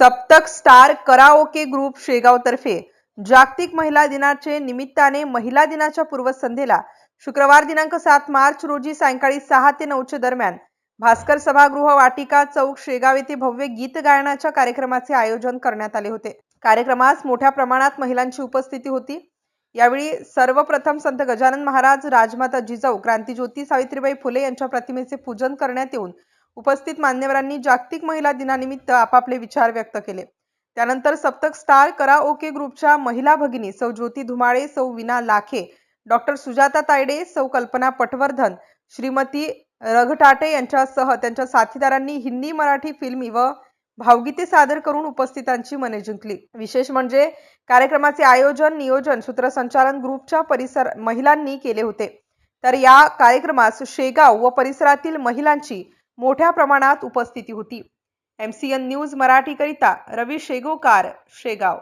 सप्तक star karaoke group शेगावतर्फे जागतिक महिला दिनाचे निमित्ताने महिला दिनाच्या पूर्वसंध्येला शुक्रवार दिनांक सात मार्च रोजी सायंकाळी सहा ते नऊच्या दरम्यान भास्कर सभागृह वाटिका चौक शेगाव येथे भव्य गीत गायनाच्या कार्यक्रमाचे आयोजन करण्यात आले होते. कार्यक्रमास मोठ्या प्रमाणात महिलांची उपस्थिती होती. यावेळी सर्वप्रथम संत गजानन महाराज राजमाता जिजाऊ क्रांतीज्योती सावित्रीबाई फुले यांच्या प्रतिमेचे पूजन करण्यात येऊन उपस्थित मान्यवरांनी जागतिक महिला दिनानिमित्त आपापले विचार व्यक्त केले. त्यानंतर सप्तक स्टार करा ओके ग्रुपच्या महिला भगिनी सौ ज्योती धुमाळे सौ विना लाखे डॉक्टर सुजाता तायडे सौ कल्पना पटवर्धन श्रीमती रघटाटे यांच्यासह त्यांच्या साथीदारांनी हिंदी मराठी फिल्मी व भावगीते सादर करून उपस्थितांची मने जिंकली. विशेष म्हणजे कार्यक्रमाचे आयोजन नियोजन सूत्रसंचालन ग्रुपच्या परिसर महिलांनी केले होते. तर या कार्यक्रमास शेगाव व परिसरातील महिलांची मोठ्या प्रमाणात उपस्थिती होती. एम सी एन न्यूज मराठीकरिता रवी शेगोकार शेगाव.